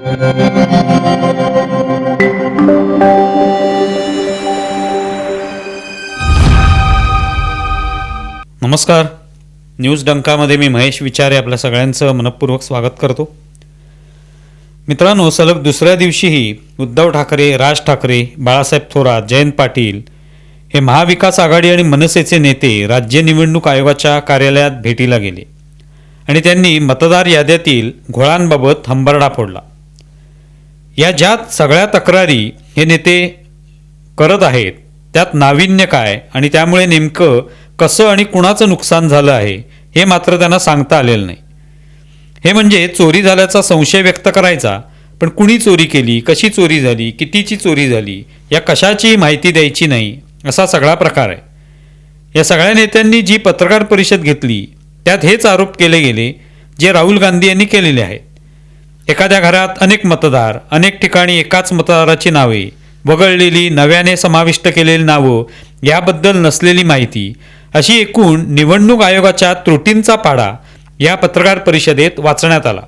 नमस्कार. न्यूज डंकामध्ये मी महेश विचारे आपल्या सगळ्यांचं मनपूर्वक स्वागत करतो. मित्रांनो सलग दुसऱ्या दिवशीही उद्धव ठाकरे राज ठाकरे बाळासाहेब थोरात जयंत पाटील हे महाविकास आघाडी आणि मनसेचे नेते राज्य निवडणूक आयोगाच्या कार्यालयात भेटीला गेले आणि त्यांनी मतदार याद्यातील घोळांबाबत हंबरडा फोडला. या ज्या सगळ्या तक्रारी हे नेते करत आहेत त्यात नाविन्य काय आणि त्यामुळे नेमकं कसं आणि कुणाचं नुकसान झालं आहे हे मात्र त्यांना सांगता आलेलं नाही. हे म्हणजे चोरी झाल्याचा संशय व्यक्त करायचा पण कुणी चोरी केली कशी चोरी झाली कितीची चोरी झाली या कशाचीही माहिती द्यायची नाही असा सगळा प्रकार आहे. या सगळ्या नेत्यांनी जी पत्रकार परिषद घेतली त्यात हेच आरोप केले गेले जे राहुल गांधी यांनी केलेले आहेत. एखाद्या घरात अनेक मतदार अनेक ठिकाणी एकाच मतदाराची नावे वगळलेली नव्याने समाविष्ट केलेली नावं याबद्दल नसलेली माहिती. अशी एकूण निवडणूक आयोगाच्या त्रुटींचा पाडा या पत्रकार परिषदेत वाचण्यात आला.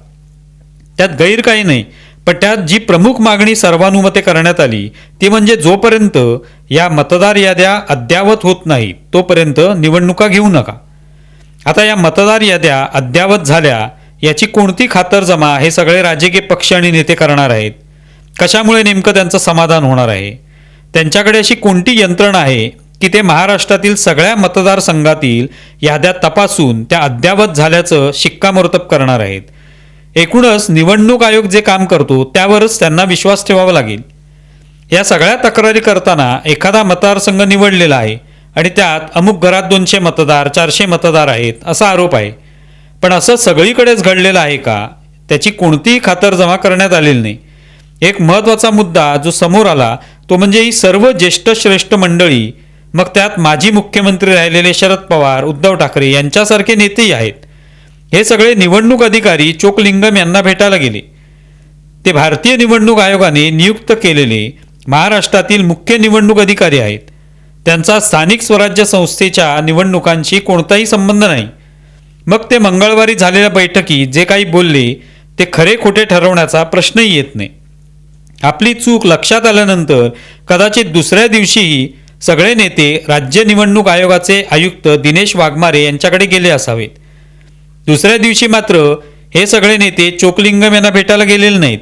त्यात गैर काही नाही पण त्यात जी प्रमुख मागणी सर्वानुमते करण्यात आली ती म्हणजे जोपर्यंत या मतदार याद्या अद्यावत होत नाहीत तोपर्यंत निवडणुका घेऊ नका. आता या मतदार याद्या अद्यावत झाल्या याची कोणती खातरजमा हे सगळे राजकीय पक्ष आणि नेते करणार आहेत? कशामुळे नेमकं त्यांचं समाधान होणार आहे? त्यांच्याकडे अशी कोणती यंत्रणा आहे की ते महाराष्ट्रातील सगळ्या मतदारसंघातील याद्या तपासून त्या अद्यावत झाल्याचं शिक्कामोर्तब करणार आहेत? एकूणच निवडणूक आयोग जे काम करतो त्यावरच त्यांना विश्वास ठेवावा लागेल. या सगळ्या तक्रारी करताना एखादा मतदारसंघ निवडलेला आहे आणि त्यात अमुक घरात दोनशे मतदार चारशे मतदार आहेत असा आरोप आहे. पण असं सगळीकडेच घडलेलं आहे का? त्याची कोणतीही खातरजमा करण्यात आलेली नाही. एक महत्त्वाचा मुद्दा जो समोर आला तो म्हणजे ही सर्व ज्येष्ठ श्रेष्ठ मंडळी मग त्यात माजी मुख्यमंत्री राहिलेले शरद पवार उद्धव ठाकरे यांच्यासारखे नेतेही आहेत. हे सगळे निवडणूक अधिकारी चोकलिंगम यांना भेटायला गेले. ते भारतीय निवडणूक आयोगाने नियुक्त केलेले महाराष्ट्रातील मुख्य निवडणूक अधिकारी आहेत. त्यांचा स्थानिक स्वराज्य संस्थेच्या निवडणुकांशी कोणताही संबंध नाही. मग ते मंगळवारी झालेल्या बैठकीत जे काही बोलले ते खरे खोटे ठरवण्याचा प्रश्नही येत नाही. आपली चूक लक्षात आल्यानंतर कदाचित दुसऱ्या दिवशीही सगळे नेते राज्य निवडणूक आयोगाचे आयुक्त दिनेश वाघमारे यांच्याकडे गेले असावेत. दुसऱ्या दिवशी मात्र हे सगळे नेते चोकलिंगम यांना भेटायला गेलेले नाहीत.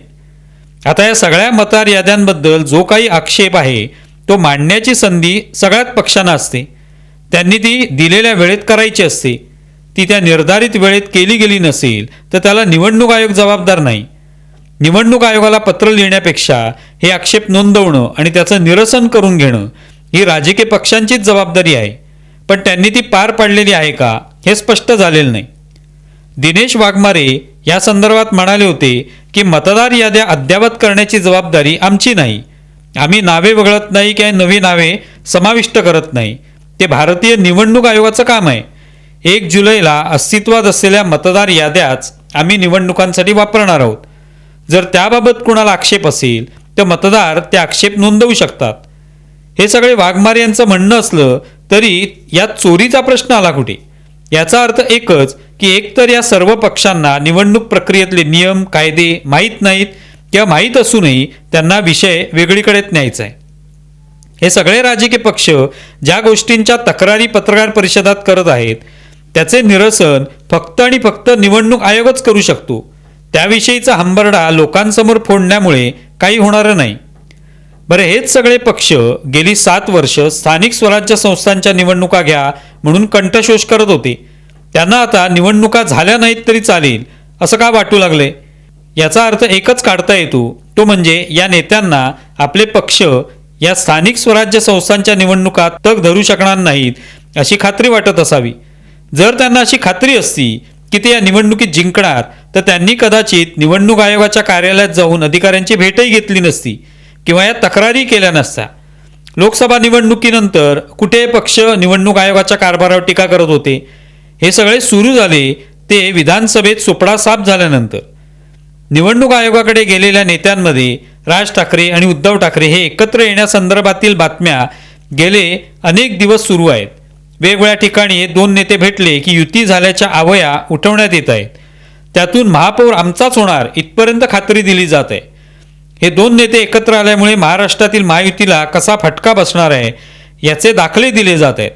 आता या सगळ्या मतदार याद्यांबद्दल जो काही आक्षेप आहे तो मांडण्याची संधी सगळ्याच पक्षांना असते. त्यांनी ती दिलेल्या वेळेत करायची असते. ती त्या निर्धारित वेळेत केली गेली नसेल तर त्याला निवडणूक आयोग जबाबदार नाही. निवडणूक आयोगाला पत्र लिहिण्यापेक्षा हे आक्षेप नोंदवणं आणि त्याचं निरसन करून घेणं ही राजकीय पक्षांचीच जबाबदारी आहे. पण त्यांनी ती पार पाडलेली आहे का हे स्पष्ट झालेलं नाही. दिनेश वाघमारे या संदर्भात म्हणाले होते की मतदार याद्या अद्यावत करण्याची जबाबदारी आमची नाही. आम्ही नावे वगळत नाही किंवा नवी नावे समाविष्ट करत नाही. ते भारतीय निवडणूक आयोगाचं काम आहे. एक जुलैला अस्तित्वात असलेल्या मतदार याद्याच आम्ही निवडणुकांसाठी वापरणार आहोत. जर त्याबाबत कुणाला आक्षेप असेल तर मतदार ते आक्षेप नोंदवू शकतात. हे सगळे वाघमार यांचं म्हणणं असलं तरी यात चोरीचा प्रश्न आला कुठे? याचा अर्थ एकच की एकतर या सर्व पक्षांना निवडणूक प्रक्रियेतले नियम कायदे माहीत नाहीत किंवा माहीत असूनही त्यांना विषय वेगळीकडेच न्यायचा आहे. हे सगळे राजकीय पक्ष ज्या गोष्टींच्या तक्रारी पत्रकार परिषदात करत आहेत त्याचे निरसन फक्त आणि फक्त निवडणूक आयोगच करू शकतो. त्याविषयीचा हंबरडा लोकांसमोर फोडण्यामुळे काही होणारं नाही. बरं हेच सगळे पक्ष गेली सात वर्ष स्थानिक स्वराज्य संस्थांच्या निवडणुका घ्या म्हणून कंठशोष करत होते. त्यांना आता निवडणुका झाल्या नाहीत तरी चालेल असं का वाटू लागले? याचा अर्थ एकच काढता येतो तो म्हणजे या नेत्यांना आपले पक्ष या स्थानिक स्वराज्य संस्थांच्या निवडणुकात तग धरू शकणार नाहीत अशी खात्री वाटत असावी. जर त्यांना अशी खात्री असती की ते या निवडणुकीत जिंकणार तर त्यांनी कदाचित निवडणूक आयोगाच्या कार्यालयात जाऊन अधिकाऱ्यांची भेटही घेतली नसती किंवा या तक्रारी केल्या नसत्या. लोकसभा निवडणुकीनंतर कुठे पक्ष निवडणूक आयोगाच्या कारभारावर टीका करत होते हे सगळे सुरू झाले ते विधानसभेत सुपडा साफ झाल्यानंतर. निवडणूक आयोगाकडे गेलेल्या नेत्यांमध्ये राज ठाकरे आणि उद्धव ठाकरे हे एकत्र येण्यासंदर्भातील बातम्या गेले अनेक दिवस सुरू आहेत. वेगवेगळ्या ठिकाणी दोन नेते भेटले की युती झाल्याच्या आवया उठवण्यात येत आहेत. त्यातून महापौर आमचाच होणार इथपर्यंत खात्री दिली जात आहे. हे दोन नेते एकत्र आल्यामुळे महाराष्ट्रातील महायुतीला कसा फटका बसणार आहे याचे दाखले दिले जात आहेत.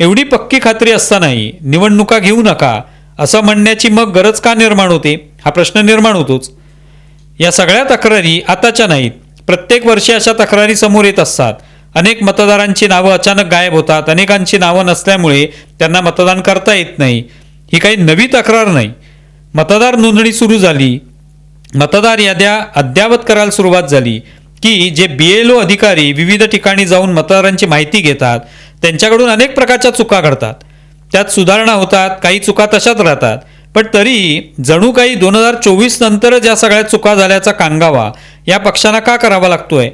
एवढी पक्की खात्री असतानाही निवडणुका घेऊ नका असं म्हणण्याची मग गरज का निर्माण होते हा प्रश्न निर्माण होतोच. या सगळ्या तक्रारी आताच्या नाहीत. प्रत्येक वर्षी अशा तक्रारी समोर येत असतात. अनेक मतदारांची नावं अचानक गायब होतात. अनेकांची नावं नसल्यामुळे त्यांना मतदान करता येत नाही. ही काही नवी तक्रार नाही. मतदार नोंदणी सुरू झाली. मतदार याद्या अद्ययावत करायला सुरुवात झाली की जे बी एल ओ अधिकारी विविध ठिकाणी जाऊन मतदारांची माहिती घेतात. त्यांच्याकडून अनेक प्रकारच्या चुका घडतात. त्यात सुधारणा होतात काही चुका तशाच राहतात. पण तरी जणू काही दोन हजार चोवीस नंतरच या सगळ्या चुका झाल्याचा कांगावा या पक्षांना का करावा लागतोय?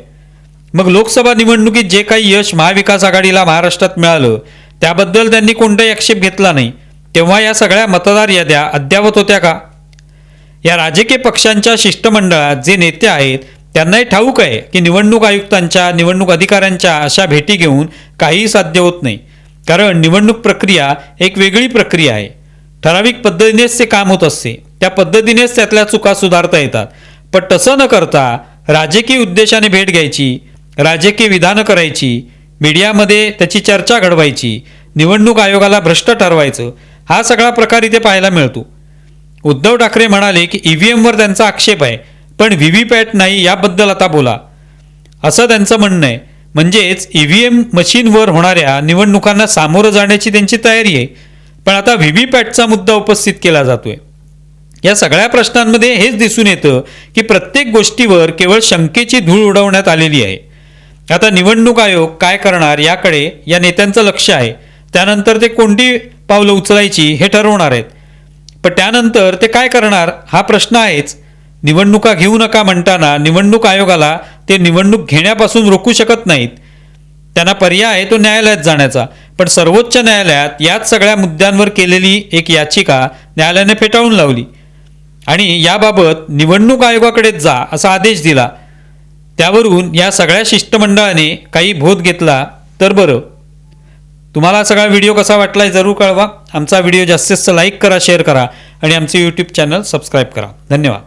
मग लोकसभा निवडणुकीत जे काही यश महाविकास आघाडीला महाराष्ट्रात मिळालं त्याबद्दल त्यांनी कोणताही आक्षेप घेतला नाही. तेव्हा या सगळ्या मतदार याद्या अद्यावत होत्या का? या राजकीय पक्षांच्या शिष्टमंडळात जे नेते आहेत त्यांनाही ठाऊक आहे की निवडणूक आयुक्तांच्या निवडणूक अधिकाऱ्यांच्या अशा भेटी घेऊन काहीही साध्य होत नाही. कारण निवडणूक प्रक्रिया एक वेगळी प्रक्रिया आहे. ठराविक पद्धतीनेच ते काम होत असते. त्या पद्धतीनेच त्यातल्या चुका सुधारता येतात. पण तसं न करता राजकीय उद्देशाने भेट घ्यायची राजकीय विधानं करायची मीडियामध्ये त्याची चर्चा घडवायची निवडणूक आयोगाला भ्रष्ट ठरवायचं हा सगळा प्रकार इथे पाहायला मिळतो. उद्धव ठाकरे म्हणाले की ई व्ही एमवर त्यांचा आक्षेप आहे पण व्ही व्ही पॅट नाही याबद्दल आता बोला. असं त्यांचं म्हणणं आहे. म्हणजेच ई व्ही एम मशीनवर होणाऱ्या निवडणुकांना सामोरं जाण्याची त्यांची तयारी आहे पण आता व्ही व्ही पॅटचा मुद्दा उपस्थित केला जातोय. या सगळ्या प्रश्नांमध्ये हेच दिसून येतं की प्रत्येक गोष्टीवर केवळ शंकेची धूळ उडवण्यात आलेली आहे. आता निवडणूक आयोग काय करणार याकडे या नेत्यांचं लक्ष आहे. त्यानंतर ते कोणती पावलं उचलायची हे ठरवणार आहेत. पण त्यानंतर ते काय करणार हा प्रश्न आहेच. निवडणुका घेऊ नका म्हणताना निवडणूक आयोगाला ते निवडणूक घेण्यापासून रोखू शकत नाहीत. त्यांना पर्याय आहे तो न्यायालयात जाण्याचा. पण सर्वोच्च न्यायालयात याच सगळ्या मुद्द्यांवर केलेली एक याचिका न्यायालयाने फेटाळून लावली. आणि याबाबत निवडणूक आयोगाकडेच जा असा आदेश दिला. त्यावरून या सगळ्या शिष्टमंडळाने काही बोध घेतला तर बरं. तुम्हाला सगळा व्हिडिओ कसा वाटला आहे जरूर कळवा. आमचा व्हिडिओ जास्तीत जास्त लाईक करा शेअर करा आणि आमचे यूट्यूब चॅनल सबस्क्राईब करा. धन्यवाद.